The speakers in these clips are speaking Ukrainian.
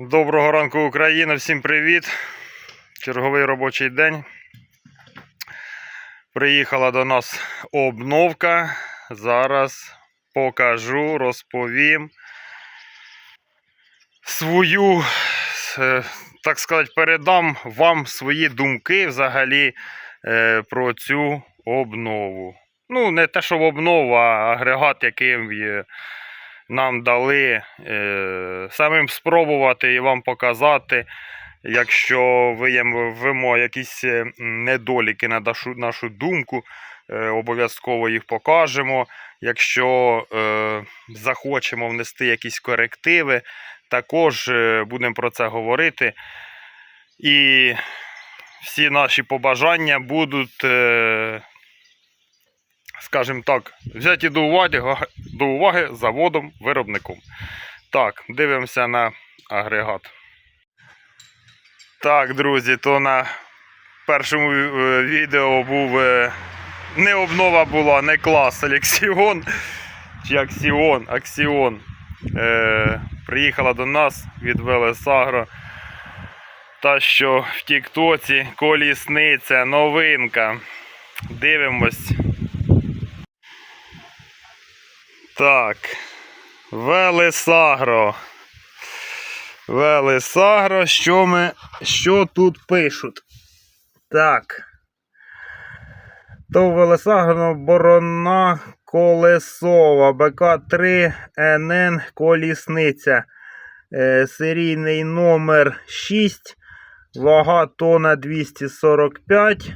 Доброго ранку, Україна! Всім привіт! Черговий робочий день. Приїхала до нас обновка. Зараз покажу, розповім свою, е, так сказати, передам вам свої думки взагалі е, про цю обнову. Ну, не те, що в обнову, а агрегат, який є нам дали е, самим спробувати і вам показати. Якщо виявимо якісь е, недоліки на нашу, нашу думку, е, обов'язково їх покажемо. Якщо е, захочемо внести якісь корективи, також е, будемо про це говорити. І всі наші побажання будуть, е, скажімо так, взяті до уваги, до уваги заводом виробником. Так, дивимося на агрегат. Так, друзі, то на першому е, відео був е, не обнова була, не клас Алексіон чи Аксіон, Аксіон. Е, приїхала до нас від Велесагро. Та що в Тіктоці колісниця, новинка. Дивимось. Так. Велесагро. Велесагро, що ми. Що тут пишуть? Так. То Велесагро борона колесова. БК3 НН колісниця. Е, серійний номер 6. Вага тона 245.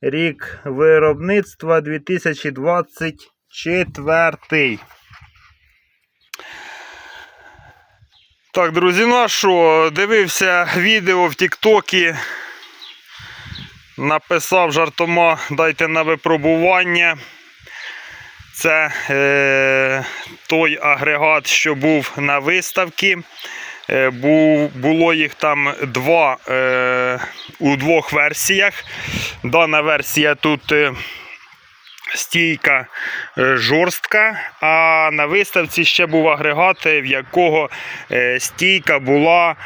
Рік виробництва 2024. Так, друзі, ну а що, дивився відео в Тіктокі. Написав жартома, дайте на випробування. Це е, той агрегат, що був на виставці. Е, був, було їх там два е, у двох версіях. Дана версія тут е, стійка е, жорстка, а на виставці ще був агрегат, в якого е, стійка була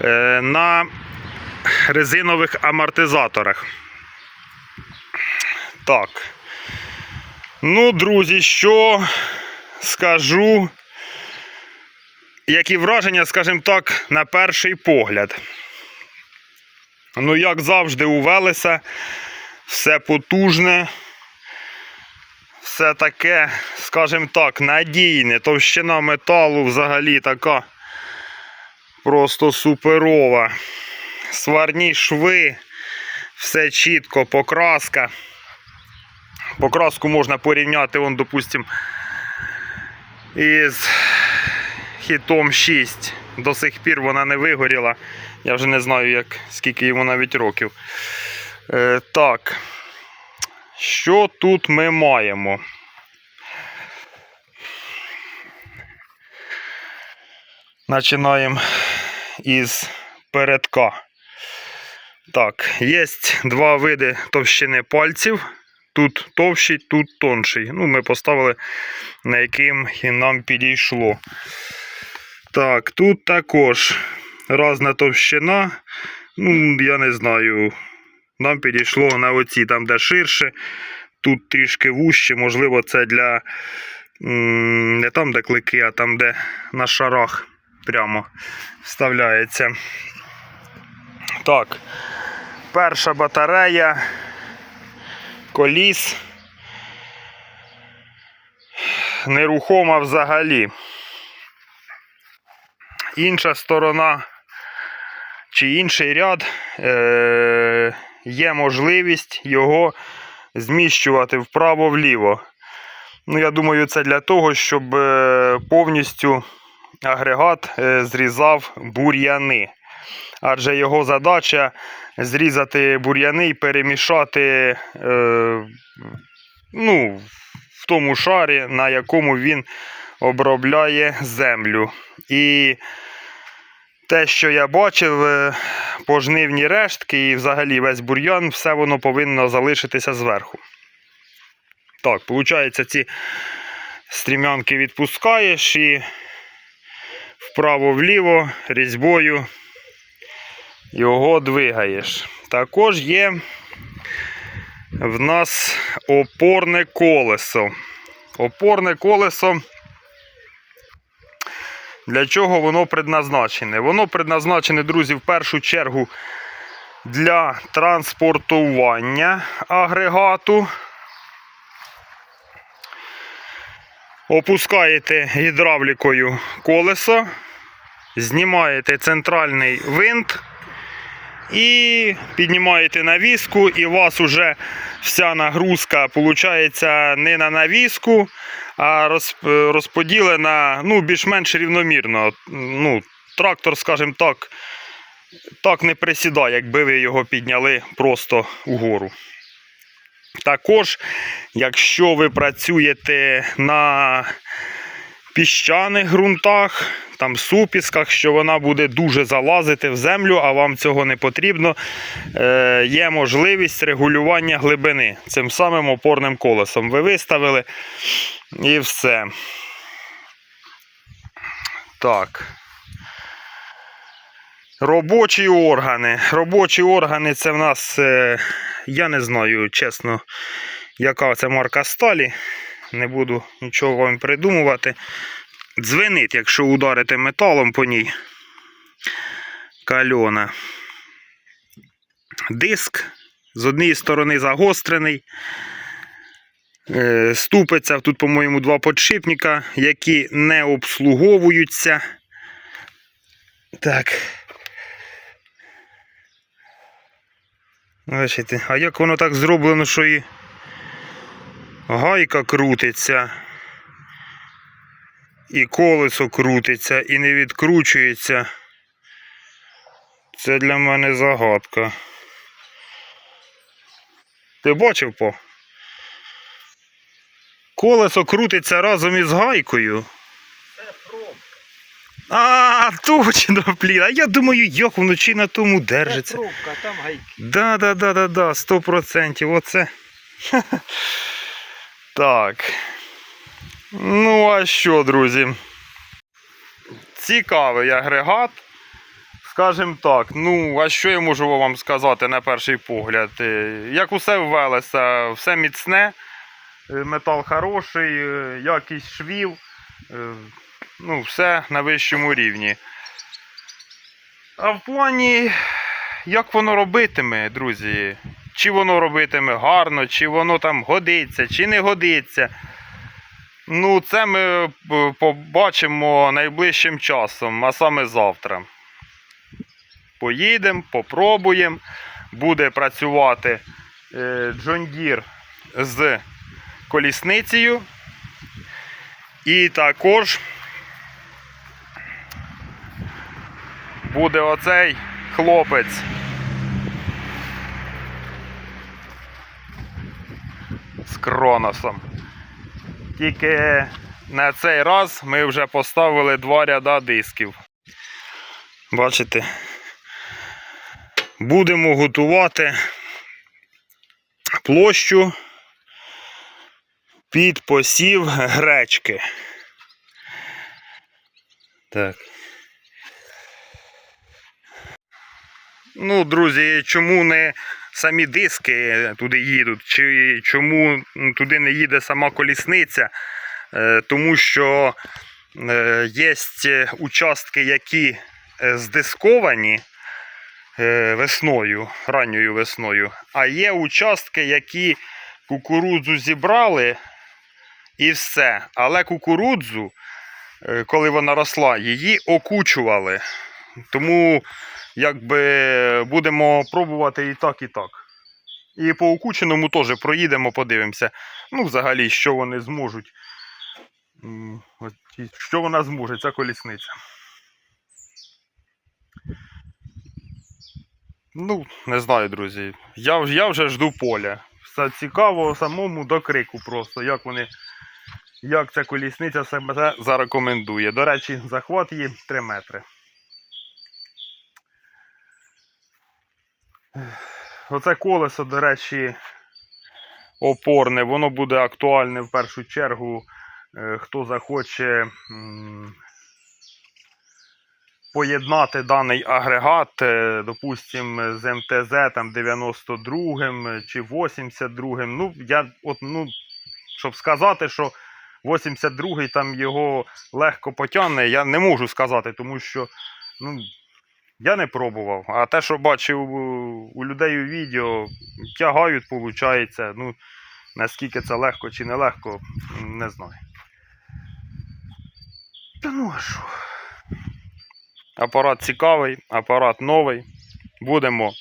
е, на резинових амортизаторах. Так. Ну, друзі, що скажу. Які враження, скажімо так, на перший погляд. Ну, як завжди, у Велеса, все потужне, все таке, скажімо так, надійне. Товщина металу взагалі така просто суперова. Сварні шви, все чітко, покраска. Покраску можна порівняти, вон, допустим, із хітом 6. До сих пір вона не вигоріла. Я вже не знаю, як, скільки йому навіть років. Е, так. Що тут ми маємо? Починаємо із передка. Так, є два види товщини пальців. Тут товщий, тут тонший. Ну, ми поставили, на яким нам підійшло. Так, тут також різна товщина. Ну, я не знаю. Нам підійшло на оці, там, де ширше, тут трішки вужче, можливо, це для не там, де клики, а там, де на шарах прямо вставляється. Так, перша батарея коліс. Нерухома взагалі. Інша сторона чи інший ряд е- є можливість його зміщувати вправо-вліво. Ну, я думаю, це для того, щоб е, повністю агрегат е, зрізав бур'яни. Адже його задача зрізати бур'яни і перемішати е, ну, в тому шарі, на якому він обробляє землю. І те, що я бачив, е, пожнивні рештки і взагалі весь бур'ян, все воно повинно залишитися зверху. Так, виходить, ці стрімянки відпускаєш і вправо-вліво різьбою його двигаєш. Також є в нас опорне колесо. Опорне колесо. Для чого воно предназначене? Воно предназначене, друзі, в першу чергу для транспортування агрегату. Опускаєте гідравлікою колесо, знімаєте центральний винт і піднімаєте навіску, і у вас вже вся нагрузка виходить не на навіску, а розподілена ну, більш-менш рівномірно. Ну, трактор, скажімо так, так не присідає, якби ви його підняли просто угору. Також, якщо ви працюєте на піщаних ґрунтах, там супісках, що вона буде дуже залазити в землю, а вам цього не потрібно, е, є можливість регулювання глибини цим самим опорним колесом. Ви виставили і все. Так. Робочі органи. Робочі органи це в нас, е, я не знаю, чесно, яка це марка сталі. Не буду нічого вам придумувати. Дзвенить, якщо ударити металом по ній. Кальона. Диск з однієї сторони загострений. Е, Ступиться тут, по-моєму, два подшипника, які не обслуговуються. Так. Бачите, а як воно так зроблено, що і гайка крутиться, і колесо крутиться, і не відкручується. Це для мене загадка. Ти бачив по? Колесо крутиться разом із гайкою. Це пробка. А, точно, блін. А я думаю, як воно чи на тому Це держиться. пробка, там гайки. Да, да, да, да, да, 100%. Оце. Так. Ну, а що, друзі? Цікавий агрегат. Скажем так, ну, а що я можу вам сказати на перший погляд? Е, Як усе ввелося, все міцне, е, метал хороший, е, якість швів, ну, все на вищому рівні. А в плані як воно робитиме, друзі? Чи воно робитиме гарно, чи воно там годиться, чи не годиться. Ну, це ми е, побачимо найближчим часом, а саме завтра. Поїдемо, попробуємо. Буде працювати е, Deere з колісницею. І також буде оцей хлопець. З Кроносом. Тільки на цей раз ми вже поставили два ряда дисків. Бачите? Будемо готувати площу під посів гречки. Так. Ну, друзі, чому не самі диски туди їдуть, чи чому туди не їде сама колісниця? Е, Тому що є участки, які е, здисковані е, весною, ранньою весною, а є участки, які кукурудзу зібрали і все. Але кукурудзу, е, коли вона росла, її окучували. Тому якби будемо пробувати і так, і так. І по окученому теж проїдемо, подивимося. Ну, взагалі, що вони зможуть. Що вона зможе, ця колісниця. Ну, не знаю, друзі. Я, я вже жду поля. Все цікаво самому до крику просто, як вони. Як ця колісниця себе зарекомендує. До речі, захват її 3 метри. Оце колесо, до речі, опорне, воно буде актуальне в першу чергу, е, хто захоче поєднати даний агрегат, е, допустим, з МТЗ там 92 чи 82. Ну, я от, ну, щоб сказати, що 82-й там його легко потягне, я не можу сказати, тому що ну, я не пробував. А те, що бачив у- людей у відео, тягають, виходить. Ну, наскільки це легко чи не легко, не знаю. Та ну а що? Апарат цікавий, апарат новий. Будемо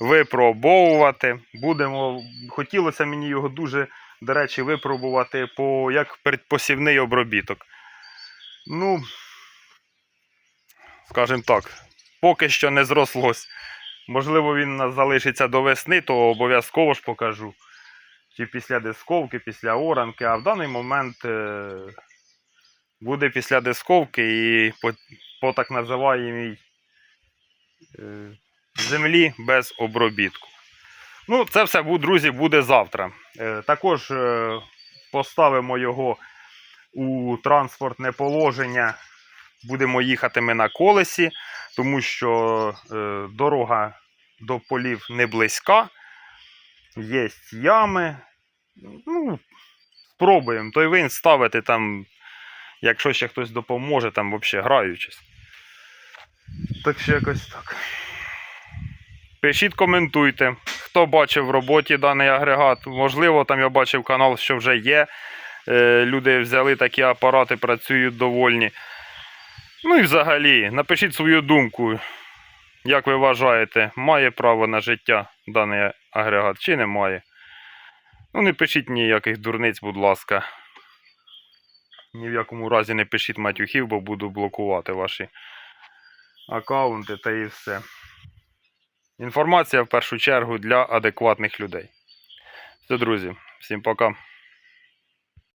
випробовувати. Будемо. Хотілося мені його дуже, до речі, випробувати по, як передпосівний обробіток. Ну, скажімо так, поки що не зрослось. Можливо, він залишиться до весни, то обов'язково ж покажу. Чи після дисковки, після оранки, а в даний момент е, буде після дисковки і по, по так називаємій е, землі без обробітку. Ну, це все, друзі, буде завтра. Е, також поставимо його у транспортне положення. Будемо їхати ми на колесі, тому що е, дорога до полів не близька. Є ями. Ну, спробуємо. Той вин ставити там, якщо ще хтось допоможе, там взагалі граючись. Так що якось так. Пишіть, коментуйте, хто бачив в роботі даний агрегат. Можливо, там я бачив канал, що вже є. Е, Люди взяли такі апарати, працюють довольні. Ну і взагалі, напишіть свою думку. Як ви вважаєте, має право на життя даний агрегат чи не має? Ну, не пишіть ніяких дурниць, будь ласка. Ні в якому разі не пишіть матюхів, бо буду блокувати ваші аккаунти та і все. Інформація в першу чергу для адекватних людей. Все, друзі, всім пока.